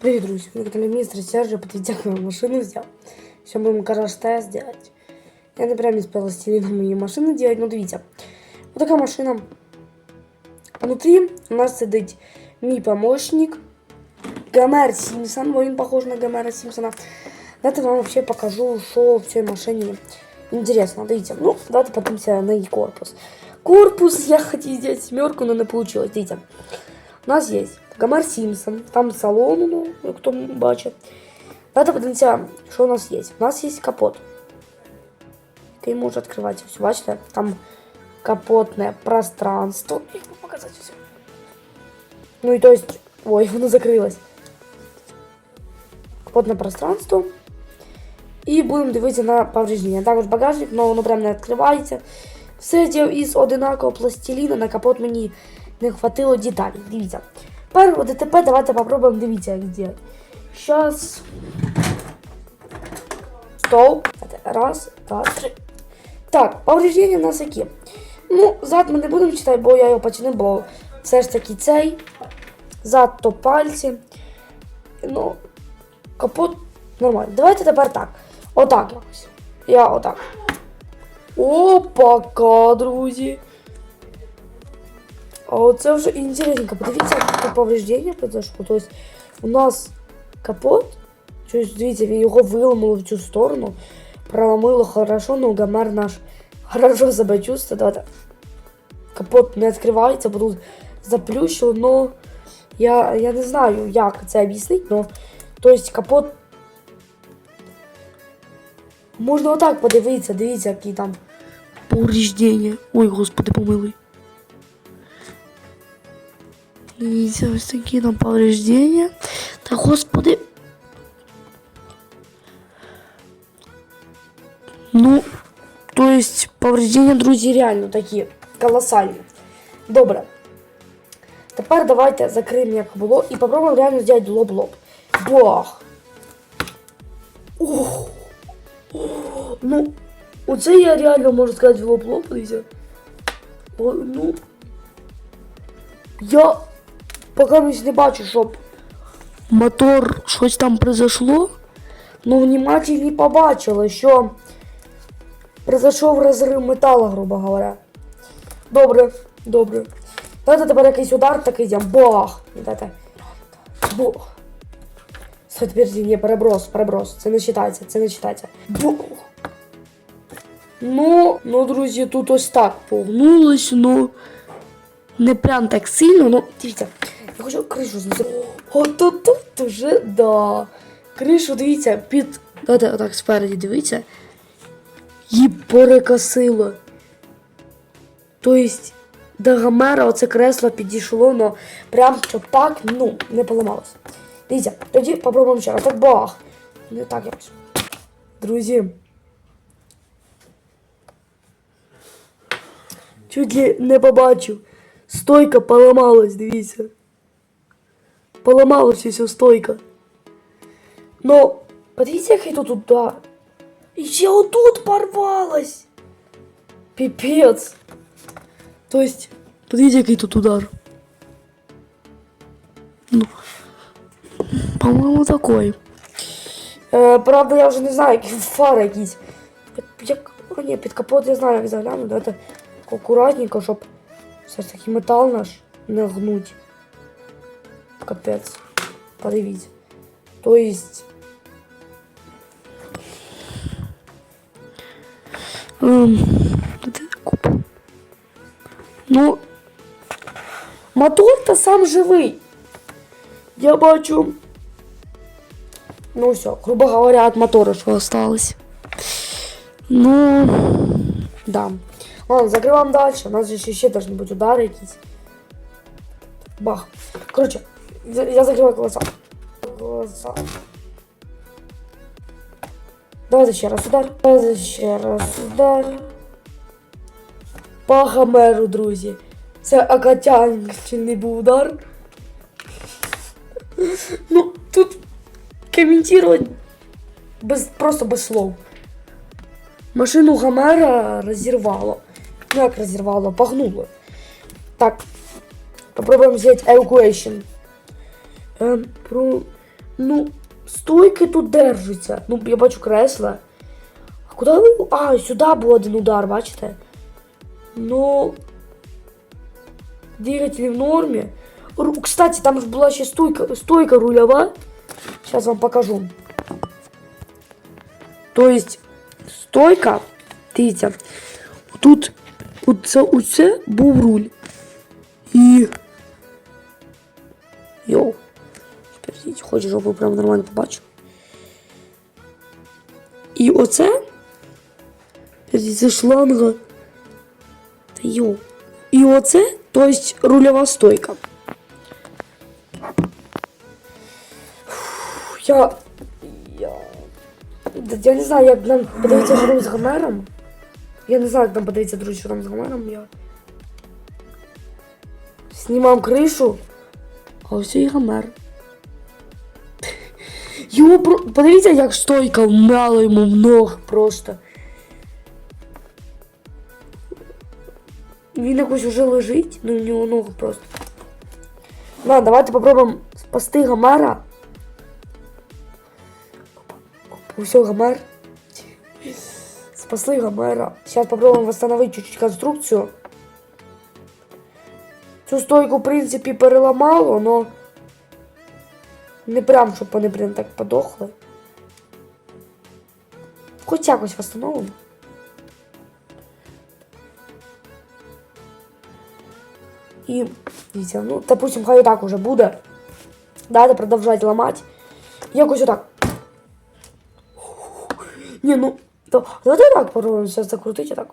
Привет, друзья. На канале мистер Сержа подведя машину взял. Сейчас будем гараж-тест делать. Я не прям не с пластилином мои машины делать, но дивіться. Вот такая машина. Внутри у нас сидить мій помощник Гомер Сімпсон, бо він похож на Гомера Сімпсона. Давайте вам вообще покажу, що в цій машині интересно. Дивіться, ну, давайте подивимося на її корпус. Корпус я хотів зробити семерку, но не получилось. Дивіться. У нас є Гомер Сімпсон, там салон, ну, як хто бачить. Давайте подивимося, що у нас є. У нас є капот, який може відкриватися. Все, бачите? Там капотне пространство. Як вам показати все? Ну і то есть, ой, воно закрилось. Капотне пространство. І будемо дивитися на повреждення. Також багажник, але воно прям не відкривається. Все зробив із одинакового пластиліна, на капот мені не хватило деталей. Дивіться. Перше ДТП давайте попробуємо дивіться, як зробити. Щас. Стоп. Раз, два, три. Так, повреждення у нас які. Ну, зад ми не будемо читати, бо я його починив, бо все ж таки цей. Зад то пальці. Ну, капот нормально. Давайте тепер так. Отак якось. Я отак. Опака, друзі. А оце вже інтересненько. Подивіться, яке повреждення произошло. Тобто у нас капот. Щось, дивіться, його виламало в цю сторону. Проламило хорошо, но гамер наш хорошо себе чувствує. Давайте. Капот не відкривається, бо тут заплющило, но я, я не знаю, як це об'яснити, но то есть капот. Можна отак подивитися, дивіться, які там повреждення. Ой, господи, помилуй. Дивіться, ось такі там повреждення. Та господи. Ну, то есть повреждення, друзі, реально такі колосальні. Добре. Тепер давайте закриємо, як було, і попробуємо реально зробити лоб-лоб. Бах! Ох! Ну, оце я реально можу сказати в лоб-лоб. О, ну. Я поки не бачу, щоб мотор щось там произошло. Ну, внимательно побачили, що произошов розрив металу, грубо говоря. Добре, добре. Давайте тепер якийсь удар такий йдемо. Бах! Дайте. Бах. Стой, подожди, ні, переброс, переброс. Це не читається, це не читається. Бах. Ну, ну, друзі, тут ось так погнулось, ну. Не прям так сильно, ну, дивіться. Я хочу кришу знести. От тут, тут уже, да. Кришу, дивіться, під. Давайте отак спереді дивіться. Її перекосило. Тобто, до Гомера оце кресло підійшло, но прям щоб так, ну, не поламалось. Дивіться, тоді попробуємо ще раз. Так бах. Не так якось. Друзі. Чуть ли не побачив. Стойка поламалась, дивіться. Поламалась уся стойка. Но, подивіться, який тут удар. І ще отут порвалась. Пипец. То есть, подивіться, який тут удар. Ну, по-моєму, такой. Е, правда, я вже не знаю, які фари якісь. Як, як, о, ні, під капот я знаю, як загляну. Давайте акуратненько, щоб все ж таки метал наш не гнуть. Капець. Подивіться. То есть. Ем, де куп? Ну, мотор то сам живий. Я бачу. Ну все, грубо говоря, от мотора что осталось. Ну, да. Ладно, закрываем дальше. У нас же еще должны быть удары якісь. Бах. Короче, я закрываю глаза. Глаза. Давайте ще раз удар. Давайте ще раз удар. По Гомеру, друзі. Це окатянчений був удар. Ну, тут комментировать без, просто без слов. Машину Гомера разорвало. Ну, як розірвало, погнуло. Так, попробуємо взяти evacuation. Ем, про... Ну, стойки тут держаться. Ну, я бачу кресла. А куди ви. А, сюди був один удар, бачите? Ну. Двигатель в нормі. Ру- Кстати, там ж була ще стойка, стойка рульова. Сейчас вам покажу. То есть, стойка, дивіться, тут оце, оце був руль. І. Щоб ви прям нормально побачили. І оце. Це шланга. Та йоу. І оце, то есть рульова стойка. Я. Я. Я не знаю, як нам подивитися, що з Гомером. Я не знаю, як нам подивитися, друзі, з Гомером. Я. Знімав кришу. А ось і Гомер. Його про... Подивіться, як стойка вмяла йому в ног просто. Він якось уже лежить, ну у нього ногу просто. Ладно, давайте попробуємо спасти Гомера. Все, Гомер. Спасли Гомера. Сейчас попробуем восстановить чуть-чуть конструкцию. Цю стойку, в принципі, переламало, но не прям, щоб вони прям так подохли. Хоч якось восстановимо. І, дивіться, ну, допустим, хай так уже буде. Далі продовжать ламати. Якось отак. Не, ну, то, давайте так попробуем сейчас закрутить, так.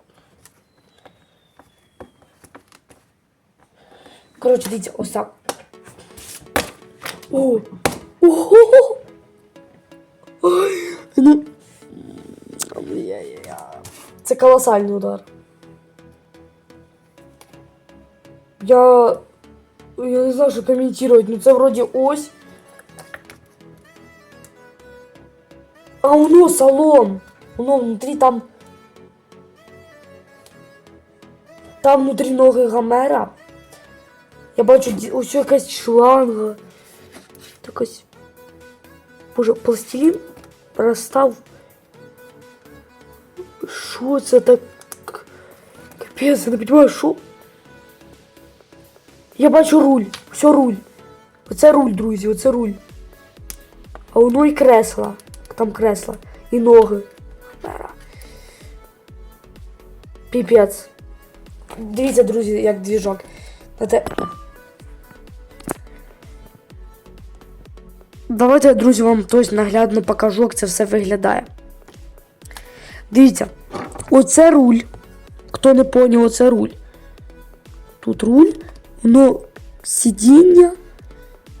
Короче, дивіться, ось так. О! Ого! Ой, ну. Це колосальний удар. Я. Я не знаю, що коментувати, ну це вроді ось. А воно салон. Воно внутрі там. Там внутрі ноги Гомера. Я бачу ось якась шланга. Якась. Боже, пластилін розстав. Що це так? Капець, я не розумію, що. Я бачу руль. Все руль. Оце руль, друзі, оце руль. А воно і кресла. Там кресла. І ноги. Піпець. Дивіться, друзі, як двіжок. Знаєте, Давайте, друзі, вам тось наглядно покажу, як це все виглядає. Дивіться, оце руль. Хто не поняв, оце руль. Тут руль, воно сидіння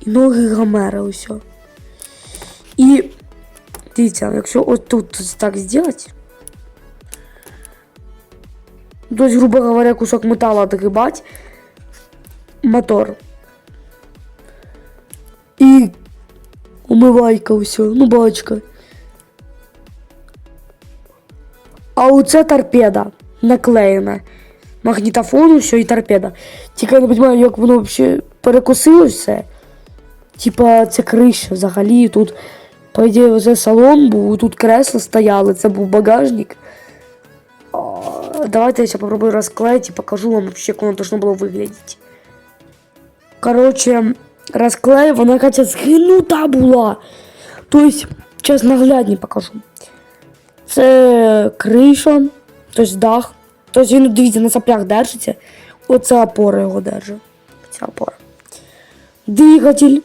і ноги Гомера ось. І дивіться, якщо ось тут так зробити, то, грубо говоря, кусок металла отгибать, мотор. умивайка все, ну бачка. А оце торпеда наклеєна. Магнітофон, все і торпеда. Тільки я не розумію, як воно взагалі перекосилось все. Типа це криша взагалі. Тут, по ідеї, це салон був, тут кресла стояли, це був багажник. А, Давайте я сейчас попробую расклеить и покажу вам вообще, как оно должно было выглядеть. Короче, розклеїв, вона катя згинута була. Тобто, зараз наглядні покажу. Це криша, тобто дах. Тобто він, дивіться, на саплях держиться. Оце опора його держить. Ця опора. Двигатель,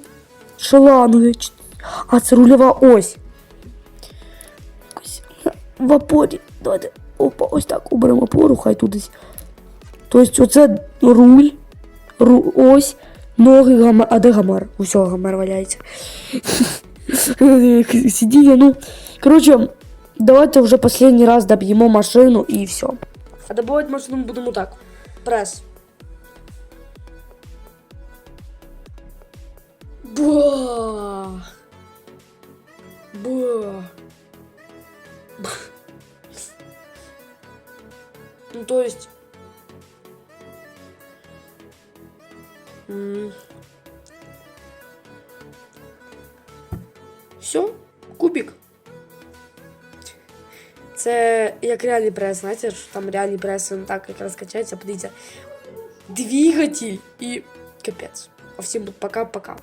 шланги. А, це рульова ось. В опорі. Давайте. Опа, ось так уберемо опору, хай тут десь. Тобто оце руль, ру, ось, ноги гамар. А де гамар? Усього гамар валяється. Сидіння, ну. Коротше, давайте вже останній раз доб'ємо машину і все. А добувати машину ми будемо так. Прес. Ба. Ба. Ну, то есть... Все, кубик. Це як реальний прес, знаєте, що там реальний прес, він так якраз качається, подивіться. Двигатель і капець. А всім пока-пока.